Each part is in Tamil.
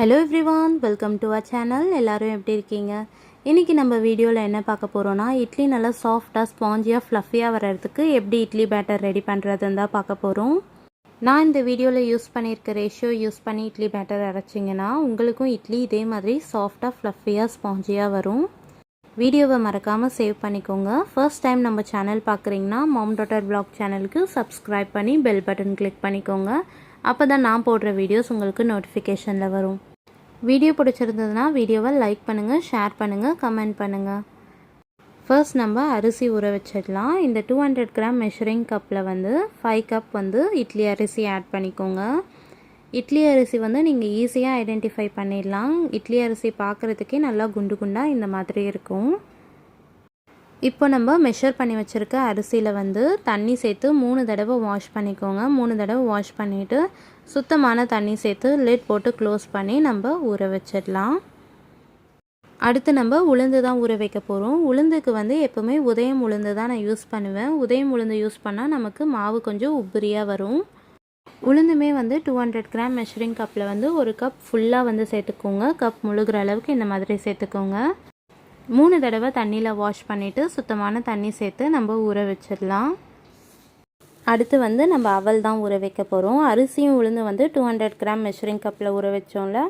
Hello everyone welcome to our channel எல்லாரும் எப்படி இருக்கீங்க? இன்றைக்கி நம்ம வீடியோவில் என்ன பார்க்க போகிறோன்னா இட்லி நல்லா சாஃப்டாக ஸ்பாஞ்சியாக ஃப்ளஃபியாக வர்றதுக்கு எப்படி இட்லி பேட்டர் ரெடி பண்ணுறதுன்னு தான் பார்க்க போகிறோம் நான் இந்த வீடியோவில் யூஸ் பண்ணியிருக்க ரேஷியோ யூஸ் பண்ணி இட்லி பேட்டர் அரைச்சிங்கன்னா உங்களுக்கும் இட்லி இதே மாதிரி சாஃப்டாக ஃப்ளஃபியாக ஸ்பாஞ்சியாக வரும். வீடியோவை மறக்காமல் சேவ் பண்ணிக்கோங்க. ஃபர்ஸ்ட் டைம் நம்ம சேனல் பார்க்குறீங்கன்னா மாம் டாட்டர் பிளாக் சேனலுக்கு சப்ஸ்கிரைப் பண்ணி பெல் பட்டன் கிளிக் பண்ணிக்கோங்க. அப்போ தான் நான் போடுற வீடியோஸ் உங்களுக்கு நோட்டிஃபிகேஷனில் வரும். வீடியோ பிடிச்சிருந்ததுன்னா வீடியோவை லைக் பண்ணுங்கள் ஷேர் பண்ணுங்கள் கமெண்ட் பண்ணுங்கள் ஃபர்ஸ்ட் நம்ம அரிசி ஊற வச்சிடலாம். இந்த டூ ஹண்ட்ரட் கிராம் மெஷரிங் கப்பில் வந்து ஃபைவ் கப் வந்து இட்லி அரிசி ஆட் பண்ணிக்கோங்க. இட்லி அரிசி வந்து நீங்கள் ஈஸியாக ஐடென்டிஃபை பண்ணிடலாம். இட்லி அரிசி பார்க்குறதுக்கே நல்லா குண்டு குண்டாக இந்த மாதிரி இருக்கும். இப்போ நம்ம மெஷர் பண்ணி வச்சுருக்க அரிசியில் வந்து தண்ணி சேர்த்து மூணு தடவை வாஷ் பண்ணிக்கோங்க. மூணு தடவை வாஷ் பண்ணிவிட்டு சுத்தமான தண்ணி சேர்த்து லிட் போட்டு க்ளோஸ் பண்ணி நம்ம ஊற வச்சிடலாம். அடுத்து நம்ம உளுந்து தான் ஊற வைக்க போகிறோம் உளுந்துக்கு வந்து எப்போவுமே உதயம் உளுந்து தான் நான் யூஸ் பண்ணுவேன். உதயம் உளுந்து யூஸ் பண்ணால் நமக்கு மாவு கொஞ்சம் உபரியாக வரும். உளுந்துமே வந்து டூ ஹண்ட்ரட் கிராம் மெஷரிங் கப்பில் வந்து ஒரு கப் ஃபுல்லாக வந்து சேர்த்துக்கோங்க. கப் முழுகிற அளவுக்கு இந்த மாதிரி சேர்த்துக்கோங்க. மூணு தடவை தண்ணியில் வாஷ் பண்ணிவிட்டு சுத்தமான தண்ணி சேர்த்து நம்ம ஊற வச்சிடலாம். அடுத்து வந்து நம்ம அவல் தான் ஊற வைக்க போகிறோம் அரிசியும் உளுந்து வந்து டூ ஹண்ட்ரட் கிராம் மெஷரிங் கப்பில் ஊற வச்சோம்ல.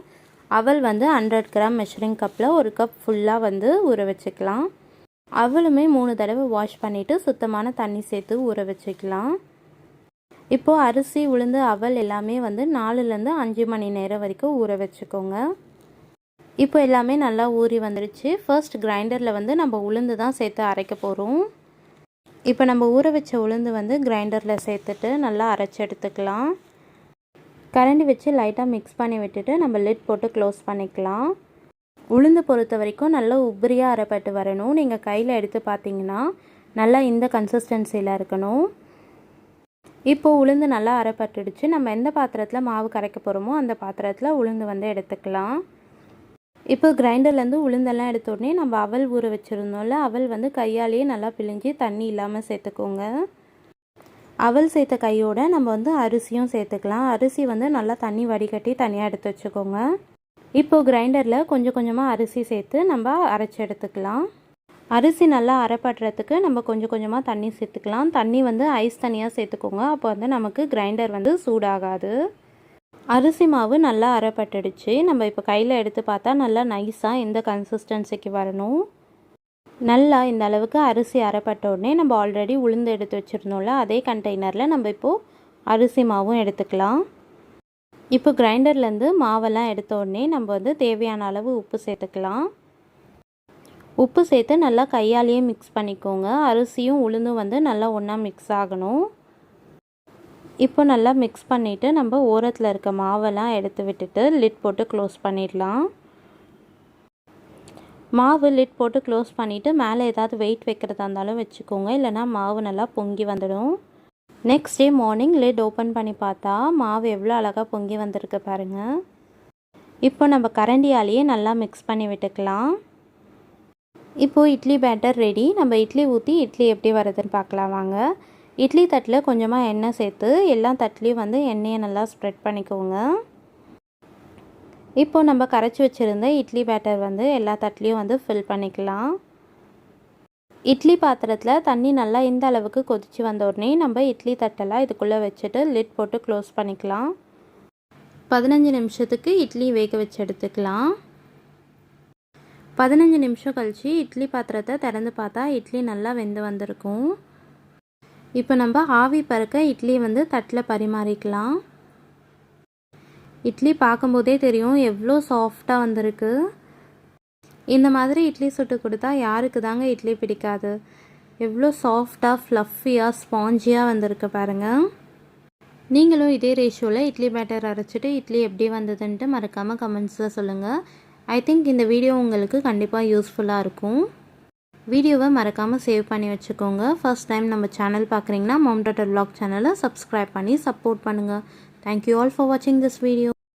அவல் வந்து ஹண்ட்ரட் கிராம் மெஷரிங் கப்பில் ஒரு கப் ஃபுல்லாக வந்து ஊற வச்சுக்கலாம். அவளுமே மூணு தடவை வாஷ் பண்ணிவிட்டு சுத்தமான தண்ணி சேர்த்து ஊற வச்சுக்கலாம். இப்போது அரிசி உளுந்து அவல் எல்லாமே வந்து நாலுலேருந்து அஞ்சு மணி நேரம் வரைக்கும் ஊற வச்சுக்கோங்க. இப்போ எல்லாமே நல்லா ஊறி வந்துடுச்சு ஃபர்ஸ்ட் கிரைண்டரில் வந்து நம்ம உளுந்து தான் சேர்த்து அரைக்க போகிறோம் இப்போ நம்ம ஊற வச்ச உளுந்து வந்து கிரைண்டரில் சேர்த்துட்டு நல்லா அரைச்சி எடுத்துக்கலாம். கரண்டி வச்சு லைட்டாக மிக்ஸ் பண்ணி விட்டுட்டு நம்ம லிட் போட்டு க்ளோஸ் பண்ணிக்கலாம். உளுந்து பொறுத்த வரைக்கும் நல்லா உபரியாக அரைப்பட்டு வரணும். நீங்கள் கையில் எடுத்து பார்த்தீங்கன்னா நல்லா இந்த கன்சிஸ்டன்சியில் இருக்கணும். இப்போது உளுந்து நல்லா அரைப்பட்டுடுச்சு. நம்ம எந்த பாத்திரத்தில் மாவு கரைக்க போகிறோமோ அந்த பாத்திரத்தில் உளுந்து வந்து எடுத்துக்கலாம். இப்போ கிரைண்டர்லேருந்து உளுந்தெல்லாம் எடுத்த உடனே நம்ம அவல் ஊற வச்சுருந்தோம்ல அவல் வந்து கையாலேயே நல்லா பிழிஞ்சு தண்ணி இல்லாமல் சேர்த்துக்கோங்க. அவல் சேர்த்த கையோட நம்ம வந்து அரிசியும் சேர்த்துக்கலாம். அரிசி வந்து நல்லா தண்ணி வடிகட்டி தனியாக எடுத்து வச்சுக்கோங்க. இப்போது கிரைண்டரில் கொஞ்சம் கொஞ்சமாக அரிசி சேர்த்து நம்ம அரைச்சி எடுத்துக்கலாம். அரிசி நல்லா அரைப்படுறதுக்கு நம்ம கொஞ்சம் கொஞ்சமாக தண்ணி சேர்த்துக்கலாம். தண்ணி வந்து ஐஸ் தனியாக சேர்த்துக்கோங்க. அப்போ வந்து நமக்கு கிரைண்டர் வந்து சூடாகாது. அரிசி மாவு நல்லா அரைப்பட்டுடுச்சு. நம்ம இப்போ கையில் எடுத்து பார்த்தா நல்லா நைஸாக இந்த கன்சிஸ்டன்சிக்கு வரணும்? நல்லா இந்த அளவுக்கு அரிசி அரைப்பட்ட உடனே நம்ம ஆல்ரெடி உளுந்து எடுத்து வச்சுருந்தோம்ல அதே கண்டெய்னரில் நம்ம இப்போது அரிசி மாவும் எடுத்துக்கலாம். இப்போ கிரைண்டர்லேருந்து மாவெல்லாம் எடுத்த உடனே நம்ம வந்து தேவையான அளவு உப்பு சேர்த்துக்கலாம். உப்பு சேர்த்து நல்லா கையாலேயே மிக்ஸ் பண்ணிக்கோங்க. அரிசியும் உளுந்தும் வந்து நல்லா ஒன்றா மிக்ஸ் ஆகணும். இப்போ நல்லா மிக்ஸ் பண்ணிவிட்டு நம்ம ஓரத்தில் இருக்க மாவெல்லாம் எடுத்து விட்டுட்டு லிட் போட்டு க்ளோஸ் பண்ணிடலாம். மாவு லிட் போட்டு க்ளோஸ் பண்ணிவிட்டு மேலே ஏதாவது வெயிட் வைக்கிறதா இருந்தாலும் வச்சுக்கோங்க. இல்லைனா மாவு நல்லா பொங்கி வந்துடும். Next day morning lid open பண்ணி பார்த்தா மாவு எவ்வளோ அழகாக பொங்கி வந்திருக்கு பாருங்கள் இப்போ நம்ம கரண்டியாலேயே நல்லா மிக்ஸ் பண்ணி விட்டுக்கலாம். இப்போது இட்லி பேட்டர் ரெடி நம்ம இட்லி ஊற்றி இட்லி எப்படி வருதுன்னு பார்க்கலாம் வாங்க. இட்லி தட்டில் கொஞ்சமாக எண்ணெய் சேர்த்து எல்லா தட்லேயும் வந்து எண்ணெயை நல்லா ஸ்ப்ரெட் பண்ணிக்கோங்க. இப்போது நம்ம கரைச்சி வச்சுருந்த இட்லி பேட்டர் வந்து எல்லா தட்லேயும் வந்து ஃபில் பண்ணிக்கலாம். இட்லி பாத்திரத்தில் தண்ணி நல்லா இந்த அளவுக்கு கொதித்து வந்த உடனே நம்ம இட்லி தட்டெல்லாம் இதுக்குள்ளே வச்சுட்டு லிட் போட்டு க்ளோஸ் பண்ணிக்கலாம். பதினஞ்சு நிமிஷத்துக்கு இட்லி வேக வச்சு எடுத்துக்கலாம். பதினஞ்சு நிமிஷம் கழித்து இட்லி பாத்திரத்தை திறந்து பார்த்தா இட்லி நல்லா வெந்து வந்திருக்கும். இப்போ நம்ம ஆவி பறக்க இட்லி வந்து தட்டில் பரிமாறிக்கலாம். இட்லி பார்க்கும்போதே தெரியும் எவ்வளோ சாஃப்டாக வந்திருக்கு. இந்த மாதிரி இட்லி சுட்டு கொடுத்தா யாருக்கு தாங்க இட்லி பிடிக்காது? எவ்வளோ சாஃப்டாக ஃப்ளஃபியாக ஸ்பாஞ்சியாக வந்திருக்கு பாருங்கள் நீங்களும் இதே ரேஷியோவில் இட்லி பேட்டர் அரைச்சிட்டு இட்லி எப்படி வந்ததுன்ட்டு மறக்காமல் கமெண்ட்ஸில் சொல்லுங்கள் ஐ திங்க் இந்த வீடியோ உங்களுக்கு கண்டிப்பாக யூஸ்ஃபுல்லாக இருக்கும். வீடியோவை மறக்காமல் சேவ் பண்ணி வச்சுக்கோங்க. ஃபர்ஸ்ட் டைம் நம்ம சேனல் பார்க்குறீங்கன்னா மோம் டாட்டர் விளாக் சேனலை சப்ஸ்கிரைப் பண்ணி சப்போர்ட் பண்ணுங்கள் தேங்க்யூ ஆல் ஃபார் வாட்சிங் திஸ் வீடியோ